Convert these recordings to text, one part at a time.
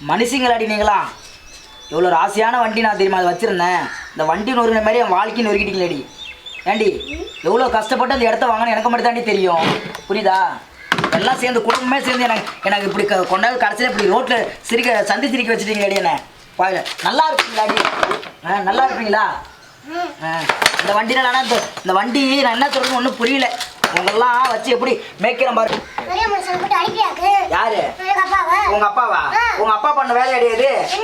மனுஷங்களாடி நீங்களா? எவ்வளோ ராசியான வண்டி நான் தெரியுமா அதை வச்சுருந்தேன். இந்த வண்டி நொறுங்கின மாதிரி என் வாழ்க்கையை நொறுக்கிட்டீங்களேடி ஏண்டி எவ்வளோ கஷ்டப்பட்டு அந்த இடத்த வாங்கினு எனக்கு மட்டும் தாண்டி தெரியும். புரியுதா? எல்லாம் சேர்ந்து குடும்பமே சேர்ந்து எனக்கு எனக்கு இப்படி க- கொண்டாந்து கடைசியில் இப்படி ரோட்டில் சிரிக்க சந்தி சிரிக்க வச்சுட்டீங்களாடி என்ன. பாரு நல்லா இருப்பீங்களாடி ஆ நல்லா இருப்பீங்களா? ஆ இந்த வண்டினால் ஆனால் இந்த வண்டி நான் என்ன சொல்கிறேன்னு ஒன்றும் புரியல. உங்களெல்லாம் வச்சு எப்படி போட்டு அனுப்பியாக்கு யாரு? உங்க அப்பாவா. உங்க அப்பா பண்ண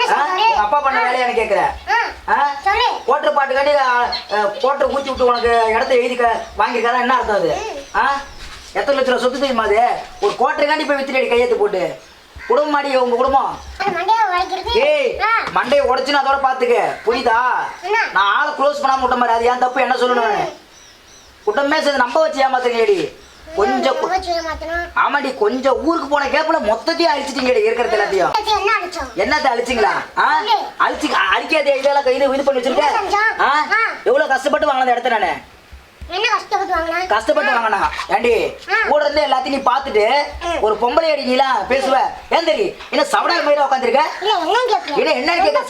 ஆ? சொல்றாரு? உங்க அப்பா பண்ண. வேலையான்னு கேக்குற கோட்டர் பாட்டு காட்டி கோட்டை ஊற்றி விட்டு உனக்கு இடத்த எழுதி வாங்கியிருக்காரா? என்ன அர்த்தம் அது? ஆ? எத்தனை லட்ச ரூபா சொத்து தெரியுமா அது? ஒரு கோட்டரை காண்டி போய் வித்துட்டு கையெழுத்து போட்டு. குடும்பம் மாடி உங்க குடும்பம். ஏய் மண்டையை உடச்சு நான் அதோட பாத்துக்க. புரியுதா? நான் ஆளை க்ளோஸ் பண்ணாம விட்ட மாதிரி அது ஏன் தப்பு? என்ன சொல்லணும்? குட்டமே சேர்ந்து நம்ப வச்சு ஏமாத்துங்கடி கொஞ்சம். ஆமாடி கொஞ்சம் ஊருக்கு போன கேப்ல மொத்தத்தையும் அழிச்சிட்டீங்கடி இருக்கிறது எல்லாத்தையும். என்னத்த அழிச்சிங்களா. அழிச்சு அழிக்காத இதெல்லாம் கைது இது பண்ணி வச்சிருக்க? என்ன செஞ்சோம்? ஆ? ஆ. எவ்வளவு கஷ்டப்பட்டு வாங்கின இடத்த நானு? கஷ்டப்பட்டு வாங்கினா? கஷ்டப்பட்டு வாங்கினா. ஏண்டி. கூட இருந்து எல்லாத்தையும் நீ பார்த்துட்டு ம். ஒரு பொம்பளை அடி நீலாம் பேசுவ. ஏன் தெரி என்ன சவடால் மாதிரி உட்காந்துருக்க இல்ல என்ன என்ன கேட்க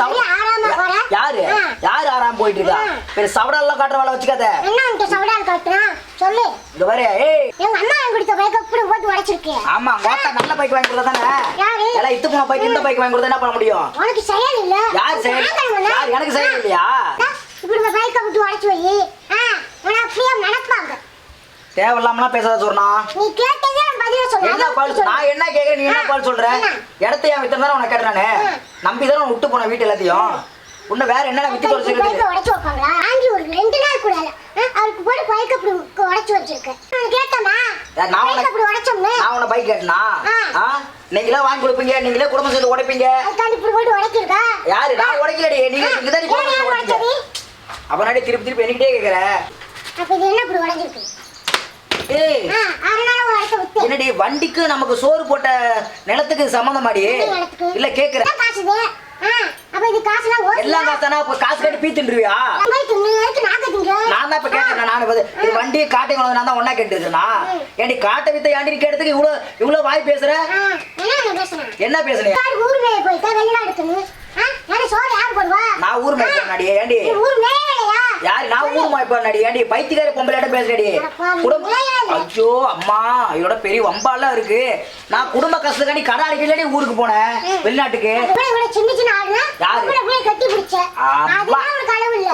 யாரு. யாரு ஆறாம போயிட்டு இருக்கா ஆ. பெரிய சவடால்லாம் காட்டுற வேலை வச்சுக்காத. என்ன சொல்லு. இந்த வரையா ஏய். எங்க அம்மா வாங்கி கொடுத்த பைக் அப்படி போட்டு உடைச்சிருக்கேன் ஆமா மொத்த நல்ல பைக் வாங்கி கொடுத்தா தானே? யாரு? எல்லாம் இத்து போன பைக் இந்த பைக் வாங்கி கொடுத்தா என்ன பண்ண முடியும்? உனக்கு செயல் இல்ல? யார் செயல் வாங்கணும்ல? யார் எனக்கு செயல் இல்லையா? இப்படி பைக்கை விட்டு உடைச்சு வை. அப்படியே மணப்பாங்க தேவையில்லாமலாம் பேசாத சொன்னா நீ கேட்டதே பதில சொல்ல. என்ன பால் சொல்~ நான் என்ன கேக்குறேன்? நீ என்ன பால் சொல்ற? என்ன? இடத்த ஏன் வித்தம் தானே உனக்கு ம். நம்பி தானே விட்டு போன வீட்டு எல்லாத்தையும். உன்ன வேற என்னென்ன வித்து தொலைச்சிருக்கு பைக்கை உடைச்சு வைப்பாங்களா? ஆண்டி ஒரு ரெண்டு நாள் கூட இல்ல. அவருக்கு போட்டு பைக் அப்படி உடைச்சு வச்சிருக்கேன். நான் கேட்டமா நான் உனக்கு- அப்படி உடைச்சோம்னு. நான் உன பைக் கேட்டனா? நீங்களே வாங்கி கொடுப்பீங்க? நீங்களே குடும்பம் சேர்ந்து உடைப்பீங்க? அதுக்காண்டி இப்படி போட்டு உடைச்சிருக்கா? யாரு? நான் உடைக்கலடி. நீங்க ஆ, நீங்க தான் குடும்பம் உடைச்சீங்க? அப்ப நாடி திருப்பி திருப்பி என்கிட்டே கேக்குற. அப்ப இது என்ன இப்படி உடைஞ்சிருக்கு ஏய் ஆ, அதனால உடைச்சு விட்டு என்னடி வண்டிக்கு நமக்கு சோறு போட்ட நிலத்துக்கு சம்மந்தமாடி நிலத்துக்கு? இல்ல கேக்குற என்ன காசு இது ஆ, அப்ப இது காசுலாம் ஓடுதா? எல்லாம் காசானா இப்ப காசு கட்டி தின்னு நாக்க திங்க. நான் தான் இப்ப கேட்கறேன் நான் இப்ப இது வண்டி காட்டை கொண்டு வந்து நான் தான் ஒன்னா கேட்டுருக்கேனா ம். ஏன்டி காட்டை வித்த ஏன்டி நீ கேட்டதுக்கு இவ்வளவு இவ்வளவு வாய் பேசுற ஆ, என்ன நீ பேசுன? என்ன பேசுனீங்க யாரு ஊர் மேய போயிட்டா வெளிநாடுக்குன்னு? ஆ, யாரு சோறு யாரு போடுவா? நான் ஊர் மேய்ப்பேன் நாடி ஏண்டி நீ ஊர் மேயலையா? யாரு மாய்ப்பேன் நாடி ஏண்டி பைத்தியக்கார பொம்பளையாட்ட பேசுறடி குடும்ப. ஐயோ அம்மா இதோட பெரிய வம்பாலாம் இருக்கு நான் குடும்ப கஷ்டக்காண்டி கடை அடிக்கலடி ஊருக்கு போனேன். வெளிநாட்டுக்கு சின்ன சின்ன.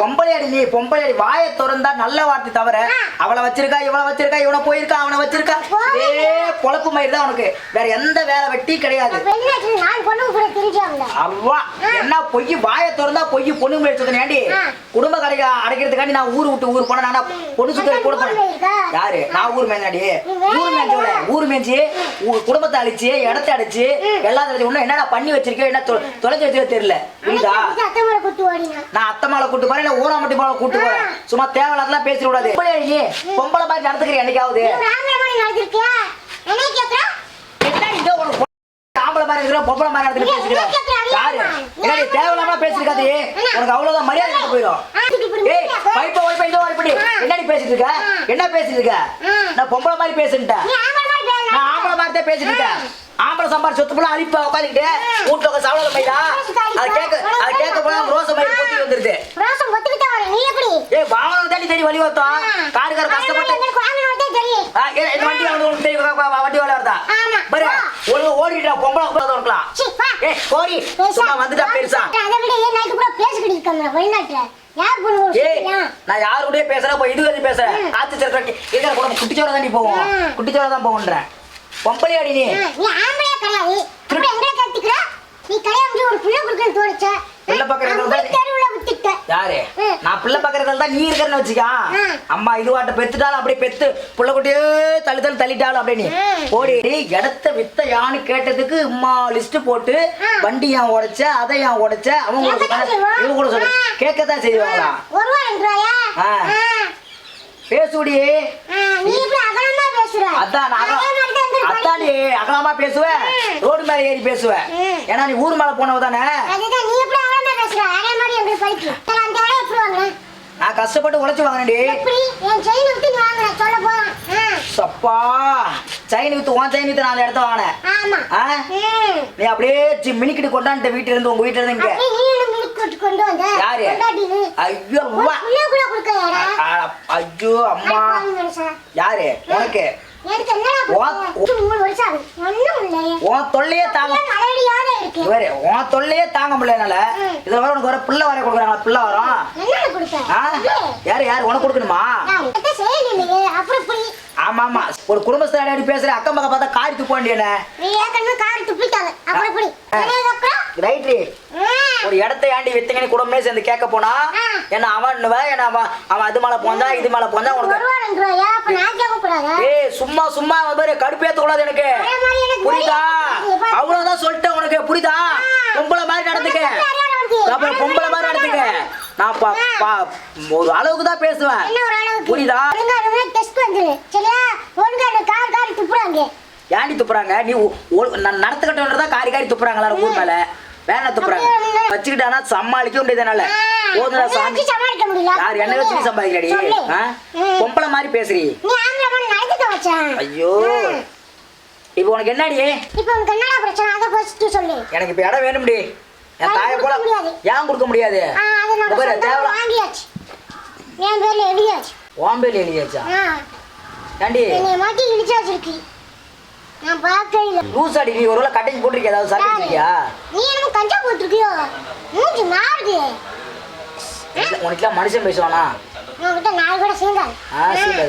பொம்பளையாடி நீ பொம்பளையாடி வாயை திறந்தா நல்ல வார்த்தை தவிர. அவளை வச்சிருக்கா இவளை வச்சிருக்கா இவனை போயிருக்கா அவனை வச்சிருக்கா பொழப்பு மாதிரி தான் உனக்கு. வேற எந்த வேலை வெட்டி கிடையாது. அவ்வா. என்ன பொய்? வாயை திறந்தா பொய்? பொண்ணு சுத்தன ஏண்டி. குடும்ப கடைக்கு அடைக்கிறதுக்காண்டி நான் ஊர் விட்டு ஊர் போனேன். நான் பொண்ணு சுத்த அதான் கூட ஊர் போனேன் மேய்க்கா? யாரு? நான் ஊர் வேலை ஊர் மேய்ஞ்சோட ஊர் மேய்ஞ்சி ஊ- குடும்பத்தை அழிச்சு இடத்த அடிச்சு எல்லாத்தையும் இன்னும் என்னடா பண்ணி வச்சிருக்கேன் என்ன தொலைச்சு வச்சிருக்க தெரியல. புரியுதா. நான் அத்தை மாலை கூட்டு போறேன் இல்ல ஊனாமட்டி மாலை கூட்டு போறேன். சும்மா தேவையில்லாதெல்லாம் பேசிட கூடாது. பொம்பளை மாதிரி நடந்துக்கிறேன் என்னைக்காவது? என்ன ஒரு ஆம்பளை கேக்குறா? என்ன இங்க ஒரு பொ- ஆம்பளை மாதிரி இருக்கிற பொம்பளை மாதிரி நடந்துட்டு ஏய், பேசிக்கிறேன் என்ன நீ யாரு யாரும்மா? என்னடி தேவையில்லாம பேசிருக்காது உனக்கு அவ்வளவுதான் மரியாதை கட்டு போயிடும் ஏய் முடியாது. பைப்ப வைப்ப இதோ வைப்படி ஆ. என்னடி பேசிட்டு இருக்க என்ன பேசிட்டு இருக்க நான் பொம்பளை மாதிரி பேசிட்டேன் நீ ஆம்பளை மாதிரி பேசல. நான் ஆம்பளை மாதிரி தான் பேசிட்டு இருக்கேன் ஆம்பளை சம்பார் சொத்து போல அழிப்ப உட்காந்துக்கிட்டு வீட்டுல உட்காந்து சவளம் பையா அது கேட்க அது கேட்க போனா ரோச மாதிரி பொத்தி வந்துருது ரோசம் ஒத்துக்கிட்டா வர நீ எப்படி ஏய் வாங்கணும் தாண்டி தேடி வழி வந்தோம் காருக்கார கஷ்டப்பட்டு தான் வண்டி உனக்கு தெரியும். வண்டி வேலை வருதா. பாரு. ஒழுங்கு ஓடிட்டா பொம்பளை உட்காந்து இருக்கலாம். ஏ கோரி. சும்மா வந்துட்டா பெருசா. அதை விட ஏன் நைட்டு பூரா பேசிக்கிட்டு இருக்காங்க வெளிநாட்டுல? நான் யாரு கூடயே பேசுறேன் இப்போ இது வந்து பேசுறேன் காத்து சிறக்கி இருக்கிற கூட குட்டிச்சோட தாண்டி போவோம்? ம். குட்டிச்சோட தான் போகுன்றேன் பொம்பளையாடி நீ. ஆ, நீ ஆம்பளையா கிடையாது நீ கல்யாணம் ஒரு பிள்ளை கொடுக்கன்னு தோணுச்ச? பிள்ளை விட்டுட்ட. யாரு. நான் பிள்ளை பக்கறதுல தான் நீ இருக்கிறன்னு வச்சுக்கா. அம்மா இதுவாட்ட பெத்துட்டாலும் அப்படியே பெத்து புள்ள குட்டியே தள்ளி தள்ளி தள்ளிட்டாலும் அப்படியே நீ. ஓடி இடத்த வித்த யான்னு கேட்டதுக்கு அம்மா லிஸ்ட் போட்டு. வண்டி ஏன் உடைச்ச அதை ஏன் உடைச்ச அவங்க கூட கேட்கத்தான் சொன்னாங்க, செய்வோம். இவங்க கூட சொல்லு. கேட்கத்தான் செய்வாங்களா? பேசுடி. அதான் அதான் நீ அகலமா பேசுவேன். ரோடு மேல ஏறி பேசுவேன். ஏன்னா நீ ஊர் மேல போனவ தானே அதுதான் நீ எப்படி அகலமா பேசுற அந்த எப்படி நான் கஷ்டப்பட்டு உழைச்சு வாங்கினேன்டி எப்படி? என் செயின் நீ சொல்ல சப்பா. செயின் வித்து உன் செயின் வித்து நான் அந்த இடத்த வாங்கினேன். ஆமா. ஆ. நீ அப்படியே மினிக்கிட்டு கொண்டாந்துட்ட வீட்டுல இருந்து உங்க வீட்டுல இருந்து இங்க. அப்படியே நீ என்ன மில்க் கொண்டு கொண்டு வந்த. யாரு? ஐயோ கூட கொடுக்கலையாடா? அ- ஐயோ அம்மா. யாரு? உனக்கு? தொல்லையே தாங்க உன் தொல்லையே தாங்க முடியல என்னால. ம். இதுல வர உனக்கு வர பிள்ளை வர கொடுக்குறாங்களா பிள்ளை வரும். யாரு யாரு? உனக்கு கொடுக்கணுமா? ஆமா ஆமா ஒரு குடும்பஸ்தாடி அடி பேசுற அக்கம் பக்கம் பார்த்தா காரி துப்ப வேண்டியன? ரைட்ரி. ஒரு இடத்த ஏண்டி வித்தங்கன்னு குடும்பமே சேர்ந்து கேட்க போனா. என்ன அவன் என்ன அவன் அவன் அது மேல போந்தா இது மேல போந்தா உனக்கு ரூபா, ரெண்டு ரூபாயா? அப்ப நான் கேட்கக்கூடாதா? ஏய் சும்மா சும்மா பேரு கடுப்பேத்த கூடாது எனக்கு. மாதிரி புரியுதா. அவ்வளவுதான் சொல்லிட்டேன் உனக்கு புரியுதா? பொம்பளை மாதிரி நடந்துக்க. அப்புறம் பொம்பளை மாதிரி நடந்துக்க. நான் பா- பா- ஒரு அளவுக்கு தான் பேசுவேன்? புரியுதா? துப்புறாங்க. ஏண்டி துப்புறாங்க? நீ ஒ- ஒ- நான் நடத்துக்கிட்டவன்றதா காரி காரி துப்புறாங்க எல்லாரும் ஊர் மேல. வேணா துப்புறாங்க? வச்சுக்கிட்டானா சமாளிக்க முடியாதனால போதுடா சாமி. யார் என்ன வச்சு சம்பாதிக்கிறடி. பொம்பளை மாதிரி பேசுறீ. மாதிரி நடந்துக்க வச்சேன். ஐயோ. இப்போ உனக்கு என்னடி? இப்போ உனக்கு என்னடா பிரச்சனை? அதை first சொல்லு. எனக்கு இப்ப இடம் வேணும்டி. என் தாயை போல. ஏன் கொடுக்க முடியாது? பேரு வாங்கியாச்சு. என் பேர்ல எழுதியாச்சு. எழுதியாச்சா? ஆ, ஏண்டி? என்னைய மட்டும் இழிச்சு வச்சிருக்கு. நான் பார்க்கவே இல்லை. லூஸ் அடி நீ ஒருவேளை கட்டிங் போட்டிருக்கியா? ஏதாவது சர்வீஸ் இருக்கியா நீ என்னமோ கஞ்சா போட்டிருக்கியோ? மூஞ்சி மாறுது. உனக்குலாம் மனுஷன் பேசுவானா? உன்கிட்ட கூட சேர்ந்தாரு ஆ சரி